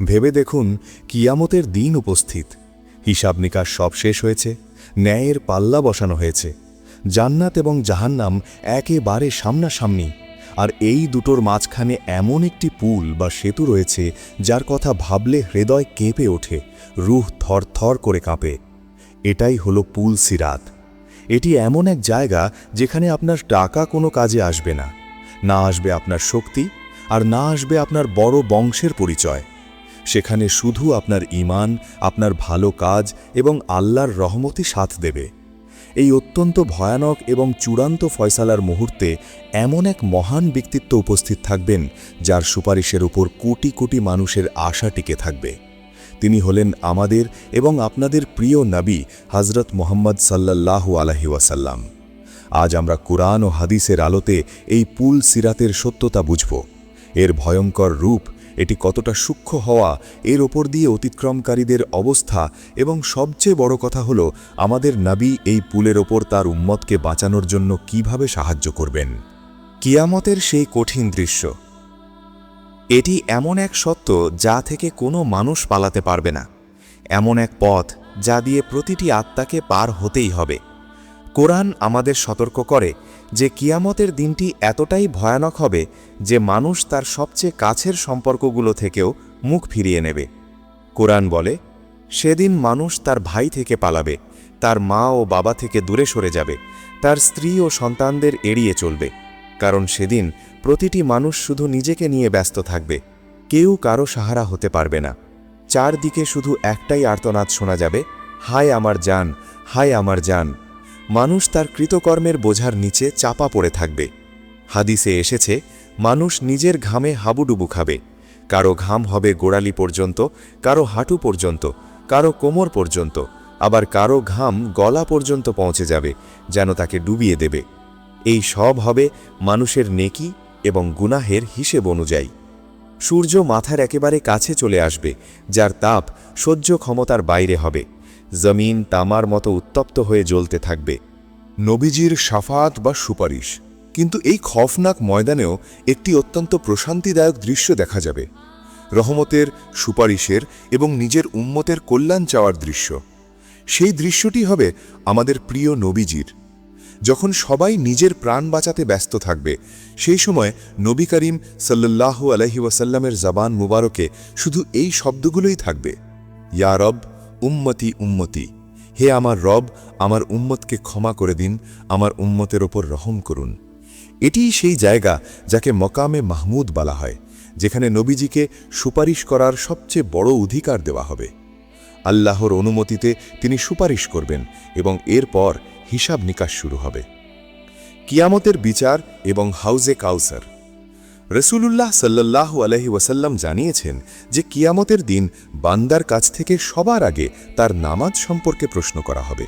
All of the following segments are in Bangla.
ভেবে দেখুন কিয়ামতের দিন উপস্থিত। হিসাব নিকাশ সব শেষ হয়েছে, ন্যায়ের পাল্লা বসানো হয়েছে। জান্নাত এবং জাহান্নাম একেবারে সামনাসামনি, আর এই দুটোর মাঝখানে এমন একটি পুল বা সেতু রয়েছে যার কথা ভাবলে হৃদয় কেঁপে ওঠে, রুহ থরথর করে কাঁপে। এটাই হলো পুল সিরাত। এটি এমন এক জায়গা যেখানে আপনার টাকা কোনো কাজে আসবে না। না আসবে আপনার শক্তি, আর না আসবে আপনার বড় বংশের পরিচয়। সেখানে শুধু আপনার ইমান আপনার ভালো কাজ এবং আল্লাহর রহমতি সাথ দেবে। এই অত্যন্ত ভয়ানক এবং চূড়ান্ত ফয়সালার মুহূর্তে এমন এক মহান ব্যক্তিত্ব উপস্থিত থাকবেন, যার সুপারিশের উপর কোটি কোটি মানুষের আশা টিকে থাকবে। তিনি হলেন আমাদের এবং আপনাদের প্রিয় নবী হজরত মোহাম্মদ সাল্লাল্লাহু আলহি ওয়াসাল্লাম। আজ আমরা কোরআন ও হাদিসের আলোতে এই পুল সিরাতের সত্যতা বুঝব। এর ভয়ঙ্কর রূপ এটি কতটা সূক্ষ্ম হওয়া এর ওপর দিয়ে অতিক্রমকারীদের অবস্থা এবং সবচেয়ে বড় কথা হল, আমাদের নাবি এই পুলের ওপর তার উম্মতকে বাঁচানোর জন্য কীভাবে সাহায্য করবেন। কিয়ামতের সেই কঠিন দৃশ্য। এটি এমন এক সত্য যা থেকে কোনো মানুষ পালাতে পারবে না। এমন এক পথ যা দিয়ে প্রতিটি আত্মাকে পার হতেই হবে। কোরআন আমাদের সতর্ক করে যে কিয়ামতের দিনটি এতটাই ভয়ানক হবে যে মানুষ তার সবচেয়ে কাছের সম্পর্কগুলো থেকেও মুখ ফিরিয়ে নেবে। কোরআন বলে, সেদিন মানুষ তার ভাই থেকে পালাবে, তার মা ও বাবা থেকে দূরে সরে যাবে, তার স্ত্রী ও সন্তানদের এড়িয়ে চলবে, কারণ সেদিন প্রতিটি মানুষ শুধু নিজেকে নিয়ে ব্যস্ত থাকবে, কেউ কারও সাহারা হতে পারবে না। চারদিকে শুধু একটাই আর্তনাদ শোনা যাবে, হায় আমার যান হায় আমার যান মানুষ তার কৃতকর্মের বোঝার নিচে চাপা পড়ে থাকবে। হাদিসে এসেছে, মানুষ নিজের ঘামে হাবুডুবু খাবে। কারও ঘাম হবে গোড়ালি পর্যন্ত, কারও হাঁটু পর্যন্ত, কারও কোমর পর্যন্ত, আবার কারও ঘাম গলা পর্যন্ত পৌঁছে যাবে, যেন তাকে ডুবিয়ে দেবে। এই সব হবে মানুষের নেকি এবং গুনাহের হিসেব অনুযায়ী। সূর্য মাথার একেবারে কাছে চলে আসবে, যার তাপ সহ্য ক্ষমতার বাইরে হবে। জমিন তামার মতো উত্তপ্ত হয়ে জ্বলতে থাকবে। নবীজির সাফাত বা সুপারিশ। কিন্তু এই খফনাক ময়দানেও একটি অত্যন্ত প্রশান্তিদায়ক দৃশ্য দেখা যাবে। রহমতের, সুপারিশের এবং নিজের উম্মতের কল্যাণ চাওয়ার দৃশ্য। সেই দৃশ্যটি হবে আমাদের প্রিয় নবীজির। যখন সবাই নিজের প্রাণ বাঁচাতে ব্যস্ত থাকবে, সেই সময় নবী করিম সাল্লাল্লাহু আলহি ওয়াসাল্লামের জবান মুবারকে শুধু এই শব্দগুলোই থাকবে। ইয়া রব উম্মতি উম্মতি। হে আমার রব, আমার উম্মতকে ক্ষমা করে দিন, আমার উম্মতের ওপর রহম করুন। এটিই সেই জায়গা যাকে মকামে মাহমুদ বলা হয়, যেখানে নবীজিকে সুপারিশ করার সবচেয়ে বড় অধিকার দেওয়া হবে। আল্লাহর অনুমতিতে তিনি সুপারিশ করবেন এবং এরপর হিসাব নিকাশ শুরু হবে। কিয়ামতের বিচার এবং হাউজে কাউসার। রসুলুল্লাহ সাল্লাল্লাহু আলহি ওয়াসাল্লাম জানিয়েছেন যে কিয়ামতের দিন বান্দার কাছ থেকে সবার আগে তার নামাজ সম্পর্কে প্রশ্ন করা হবে।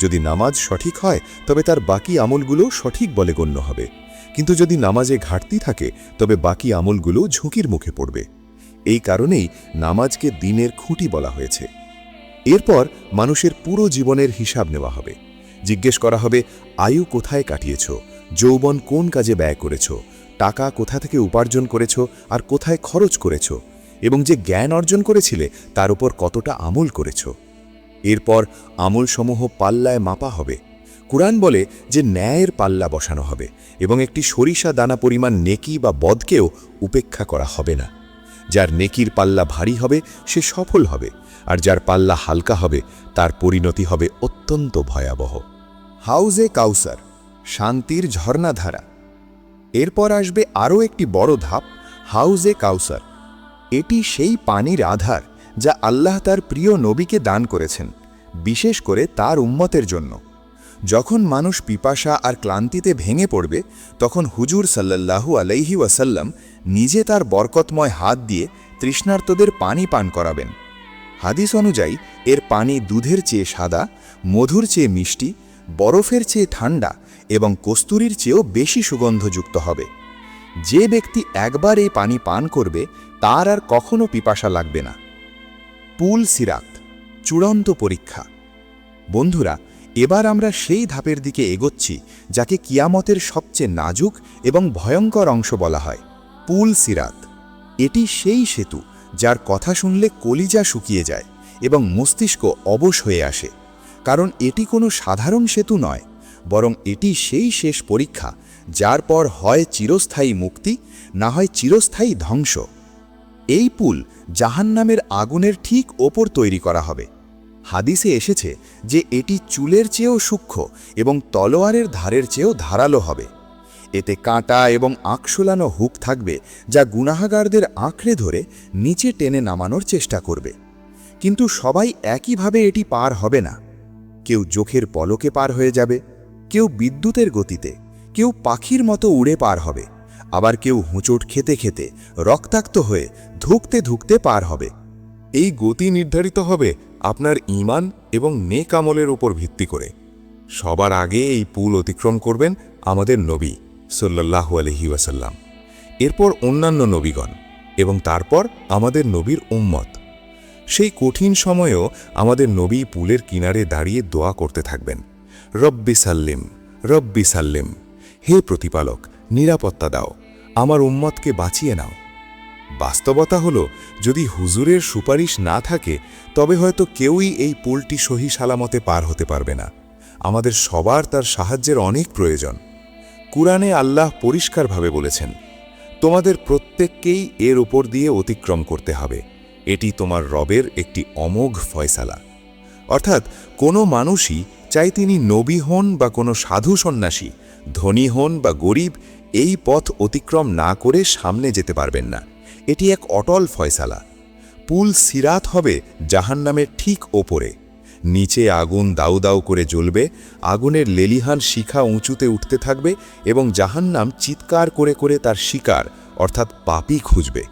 যদি নামাজ সঠিক হয়, তবে তার বাকি আমলগুলো সঠিক বলে গণ্য হবে। কিন্তু যদি নামাজে ঘাটতি থাকে, তবে বাকি আমলগুলো ঝুঁকির মুখে পড়বে। এই কারণেই নামাজকে দিনের খুঁটি বলা হয়েছে। এরপর মানুষের পুরো জীবনের হিসাব নেওয়া হবে। জিজ্ঞেস করা হবে, আয়ু কোথায় কাটিয়েছ? যৌবন কোন কাজে ব্যয় করেছ? টাকা কোথা থেকে উপার্জন করেছ আর কোথায় খরচ করেছ এবং যে জ্ঞান অর্জন করেছিলে তার উপর কতটা আমল করেছ। এরপর আমলসমূহ পাল্লায় মাপা হবে। কুরআন বলে যে ন্যায়ের পাল্লা বসানো হবে এবং একটি সরিষা দানা পরিমাণ নেকি বা বদকেও উপেক্ষা করা হবে না। যার নেকির পাল্লা ভারী হবে, সে সফল হবে, আর যার পাল্লা হালকা হবে, তার পরিণতি হবে অত্যন্ত ভয়াবহ। হাউজে কাউসার, শান্তির ঝর্ণাধারা। এরপর আসবে আরও একটি বড় ধাপ, হাউজে কাউসার। এটি সেই পানির আধার যা আল্লাহ তার প্রিয় নবীকে দান করেছেন, বিশেষ করে তার উম্মতের জন্য। যখন মানুষ পিপাসা আর ক্লান্তিতে ভেঙে পড়বে, তখন হুজুর সাল্লাল্লাহু আলাইহি ওয়াসাল্লাম নিজে তার বরকতময় হাত দিয়ে তৃষ্ণার্তদের পানি পান করাবেন। হাদিস অনুযায়ী, এর পানি দুধের চেয়ে সাদা, মধুর চেয়ে মিষ্টি, বরফের চেয়ে ঠান্ডা এবং কস্তুরীর চেয়েও বেশি সুগন্ধযুক্ত হবে। যে ব্যক্তি একবার এই পানি পান করবে, তার আর কখনো পিপাসা লাগবে না। পুল সিরাত, চূড়ান্ত পরীক্ষা। বন্ধুরা, এবার আমরা সেই ধাপের দিকে এগোচ্ছি, যাকে কিয়ামতের সবচেয়ে নাজুক এবং ভয়ঙ্কর অংশ বলা হয়, পুল সিরাত। এটি সেই সেতু, যার কথা শুনলে কলিজা শুকিয়ে যায় এবং মস্তিষ্ক অবশ হয়ে আসে। কারণ এটি কোনো সাধারণ সেতু নয়। বরং এটি সেই শেষ পরীক্ষা, যার পর হয় চিরস্থায়ী মুক্তি, না হয় চিরস্থায়ী ধ্বংস। এই পুল জাহান্নামের আগুনের ঠিক ওপর তৈরি করা হবে। হাদিসে এসেছে যে এটি চুলের চেয়েও সূক্ষ্ম এবং তলোয়ারের ধারের চেয়েও ধারালো হবে। এতে কাঁটা এবং আঁকশোলানো হুক থাকবে যা গুনাহাগারদের আঁকড়ে ধরে নিচে টেনে নামানোর চেষ্টা করবে। কিন্তু সবাই একইভাবে এটি পার হবে না। কেউ চোখের পলকে পার হয়ে যাবে। কেউ বিদ্যুতের গতিতে, কেউ পাখির মতো উড়ে পার হবে, আবার কেউ হুঁচট খেতে খেতে রক্তাক্ত হয়ে ধুকতে ধুকতে পার হবে। এই গতি নির্ধারিত হবে আপনার ঈমান এবং নেক আমলের উপর ভিত্তি করে। সবার আগে এই পুল অতিক্রম করবেন আমাদের নবী সাল্লাল্লাহু আলহি ওয়াসাল্লাম। এরপর অন্যান্য নবীগণ এবং তারপর আমাদের নবীর উম্মত। সেই কঠিন সময়েও আমাদের নবী পুলের কিনারে দাঁড়িয়ে দোয়া করতে থাকবেন। রব্বি সাল্লিম রব্বি সাল্লিম। হে প্রতিপালক, নিরাপত্তা দাও। আমার উম্মতকে বাঁচিয়ে নাও। বাস্তবতা হলো, যদি হুজুরের সুপারিশ না থাকে, তবে হয়তো কেউই এই পুলটি সহি সালামতে পার হতে পারবে না। আমাদের সবার তার সাহায্যের অনেক প্রয়োজন। কুরআনে আল্লাহ পরিষ্কারভাবে বলেছেন, তোমাদের প্রত্যেককেই এর উপর দিয়ে অতিক্রম করতে হবে। এটি তোমার রবের একটি অমোঘ ফয়সালা। অর্থাৎ কোনো মানুষই চাই তিনি নবী হন বা কোনো সাধু সন্ন্যাসী, ধনী হন বা গরিব, এই পথ অতিক্রম না করে সামনে যেতে পারবেন না। এটি এক অটল ফয়সালা। পুল সিরাত হবে জাহান্নামের ঠিক ওপরে। নিচে আগুন দাউ দাউ করে জ্বলবে, আগুনের লেলিহান শিখা উঁচুতে উঠতে থাকবে এবং জাহান্নাম চিৎকার করে করে তার শিকার, অর্থাৎ পাপি খুঁজবে।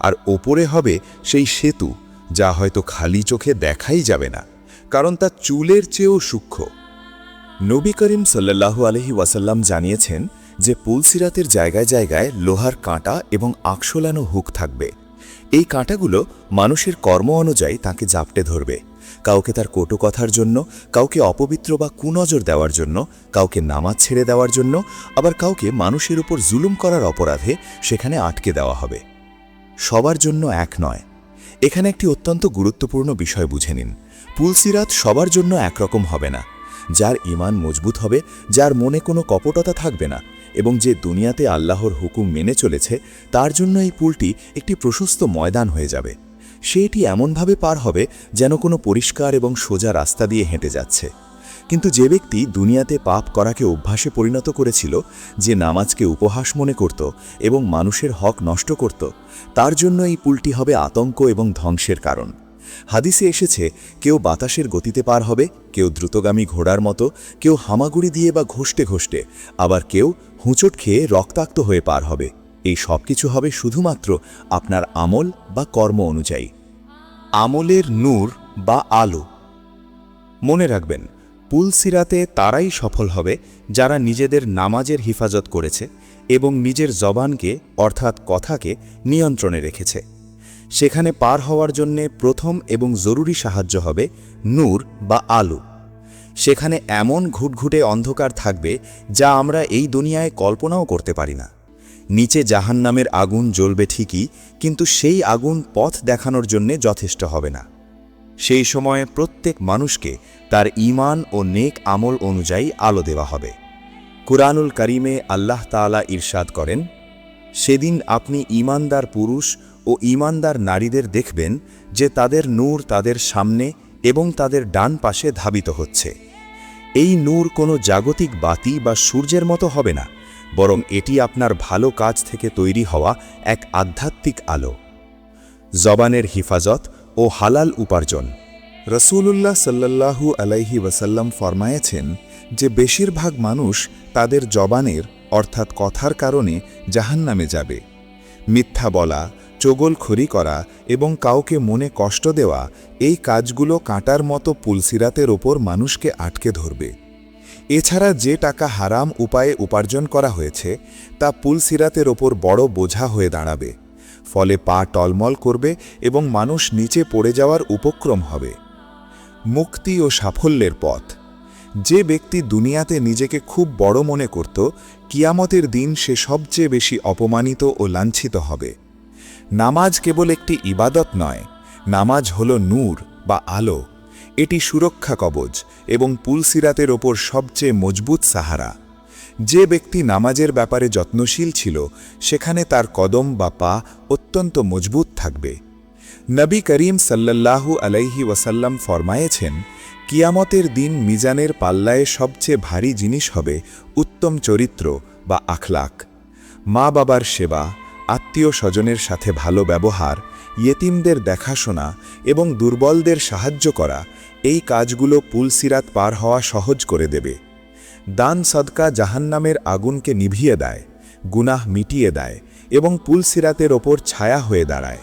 আর ওপরে হবে সেই সেতু, যা হয়তো খালি চোখে দেখাই যাবে না। কারণ তা চুলের চেয়েও সূক্ষ্ম। নবী করিম সাল্লাল্লাহু আলহি ওয়াসাল্লাম জানিয়েছেন যে পুলসিরাতের জায়গায় জায়গায় লোহার কাঁটা এবং আকশোলানো হুক থাকবে। এই কাঁটাগুলো মানুষের কর্ম অনুযায়ী তাকে জাপটে ধরবে। কাউকে তার কটু কথার জন্য, কাউকে অপবিত্র বা কুনজর দেওয়ার জন্য, কাউকে নামাজ ছেড়ে দেওয়ার জন্য, আবার কাউকে মানুষের উপর জুলুম করার অপরাধে সেখানে আটকে দেওয়া হবে। সবার জন্য এক নয়। এখানে একটি অত্যন্ত গুরুত্বপূর্ণ বিষয় বুঝে নিন। পুলসিরাত সবার জন্য একরকম হবে না। যার ইমান মজবুত হবে, যার মনে কোনো কপটতা থাকবে না, এবং যে দুনিয়াতে আল্লাহর হুকুম মেনে চলেছে, তার জন্য এই পুলটি একটি প্রশস্ত ময়দান হয়ে যাবে। সে এটি এমনভাবে পার হবে যেন কোনো পরিষ্কার এবং সোজা রাস্তা দিয়ে হেঁটে যাচ্ছে। কিন্তু যে ব্যক্তি দুনিয়াতে পাপ করাকে অভ্যাসে পরিণত করেছিল, যে নামাজকে উপহাস মনে করত এবং মানুষের হক নষ্ট করত, তার জন্য এই পুলটি হবে আতঙ্ক এবং ধ্বংসের কারণ। হাদিসে এসেছে, কেউ বাতাসের গতিতে পার হবে, কেউ দ্রুতগামী ঘোড়ার মতো, কেউ হামাগুড়ি দিয়ে বা ঘষতে ঘষতে, আবার কেউ হুঁচট খেয়ে রক্তাক্ত হয়ে পার হবে। এই সব কিছু হবে শুধুমাত্র আপনার আমল বা কর্ম অনুযায়ী। আমলের নূর বা আলো। মনে রাখবেন পুলসিরাতে তারাই সফল হবে যারা নিজেদের নামাজের হিফাজত করেছে এবং নিজের জবানকে অর্থাৎ কথাকে নিয়ন্ত্রণে রেখেছে। সেখানে পার হওয়ার জন্যে প্রথম এবং জরুরি সাহায্য হবে নূর বা আলো। সেখানে এমন ঘুটঘুটে অন্ধকার থাকবে যা আমরা এই দুনিয়ায় কল্পনাও করতে পারি না। নিচে জাহান্নামের আগুন জ্বলবে ঠিকই, কিন্তু সেই আগুন পথ দেখানোর জন্যে যথেষ্ট হবে না। সেই সময়ে প্রত্যেক মানুষকে তার ঈমান ও নেক আমল অনুযায়ী আলো দেওয়া হবে। কুরআনুল করিমে আল্লাহ তাআলা ইরশাদ করেন, সেদিন আপনি ঈমানদার পুরুষ ও ঈমানদার নারীদের দেখবেন যে তাদের নূর তাদের সামনে এবং তাদের ডান পাশে ধাবিত হচ্ছে। এই নূর কোনো জাগতিক বাতি বা সূর্যের মতো হবে না, বরং এটি আপনার ভালো কাজ থেকে তৈরি হওয়া এক আধ্যাত্মিক আলো। জবানের হিফাজত ও হালাল উপার্জন। রসুলুল্লাহ সাল্লাল্লাহু আলাইহি ওয়াসাল্লাম ফরমায়েছেন যে বেশিরভাগ মানুষ তাদের জবানের অর্থাৎ কথার কারণে জাহান্নামে যাবে। মিথ্যা বলা চগলখড়ি করা এবং কাউকে মনে কষ্ট দেওয়া, এই কাজগুলো কাঁটার মতো পুলসিরাতের ওপর মানুষকে আটকে ধরবে। এছাড়া যে টাকা হারাম উপায়ে উপার্জন করা হয়েছে, তা পুলসিরাতের ওপর বড় বোঝা হয়ে দাঁড়াবে। ফলে পা টলমল করবে এবং মানুষ নিচে পড়ে যাওয়ার উপক্রম হবে। মুক্তি ও সাফল্যের পথ। যে ব্যক্তি দুনিয়াতে নিজেকে খুব বড় মনে করত, কিয়ামতের দিন সে সবচেয়ে বেশি অপমানিত ও লাঞ্ছিত হবে। নামাজ কেবল একটি ইবাদত নয়, নামাজ হল নূর বা আলো। এটি সুরক্ষা কবচ এবং পুলসিরাতের ওপর সবচেয়ে মজবুত সাহারা। যে ব্যক্তি নামাজের ব্যাপারে যত্নশীল ছিল, সেখানে তার কদম বা পা অত্যন্ত মজবুত থাকবে। নবী করিম সাল্লাল্লাহু আলাইহি ওয়াসাল্লাম ফরমায়েছেন, কিয়ামতের দিন মিজানের পাল্লায় সবচেয়ে ভারী জিনিস হবে উত্তম চরিত্র বা আখলাক। মা বাবার সেবা আত্মীয় স্বজনের সাথে ভালো ব্যবহার, ইয়েতিমদের দেখাশোনা এবং দুর্বলদের সাহায্য করা, এই কাজগুলো পুলসিরাত পার হওয়া সহজ করে দেবে। দান সদকা জাহান্নামের আগুনকে নিভিয়ে দেয়, গুনাহ মিটিয়ে দেয় এবং পুলসিরাতের ওপর ছায়া হয়ে দাঁড়ায়।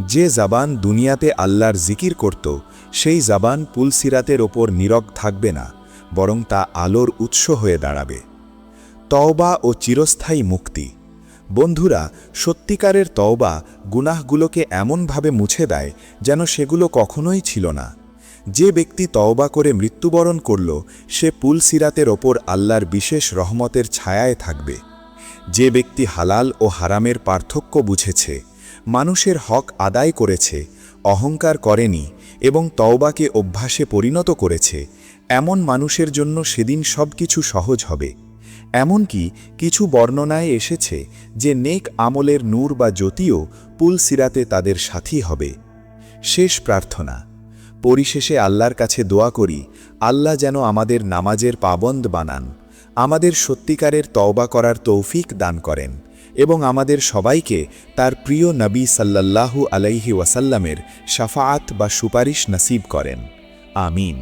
যে জাবান দুনিয়াতে আল্লাহর জিকির করত, সেই জাবান পুলসিরাতের ওপর নীরব থাকবে না, বরং তা আলোর উৎস হয়ে দাঁড়াবে। তওবা ও চিরস্থায়ী মুক্তি। বন্ধুরা, সত্যিকারের তওবা গুনাহগুলোকে এমনভাবে মুছে দেয় যেন সেগুলো কখনোই ছিল না। যে ব্যক্তি তওবা করে মৃত্যুবরণ করল, সে পুলসিরাতের ওপর আল্লাহর বিশেষ রহমতের ছায়ায় থাকবে। যে ব্যক্তি হালাল ও হারামের পার্থক্য বুঝেছে, মানুষের হক আদায় করেছে, অহংকার করেনি এবং তওবাকে অভ্যাসে পরিণত করেছে, এমন মানুষের জন্য সেদিন সব কিছু সহজ হবে। এমনকি কিছু বর্ণনায় এসেছে যে নেক আমলের নূর বা জ্যোতিও পুল সিরাতে তাদের সাথী হবে। শেষ প্রার্থনা, পরিশেষে আল্লাহর কাছে দোয়া করি, আল্লাহ যেন আমাদের নামাজের পাবন্দ বানান, আমাদের সত্যিকারের তওবা করার তৌফিক দান করেন এবং আমাদের সবাইকে তার প্রিয় নবী সাল্লাল্লাহু আলাইহি ওয়াসাল্লামের শাফাআত বা সুপারিশ নসিব করেন। আমিন।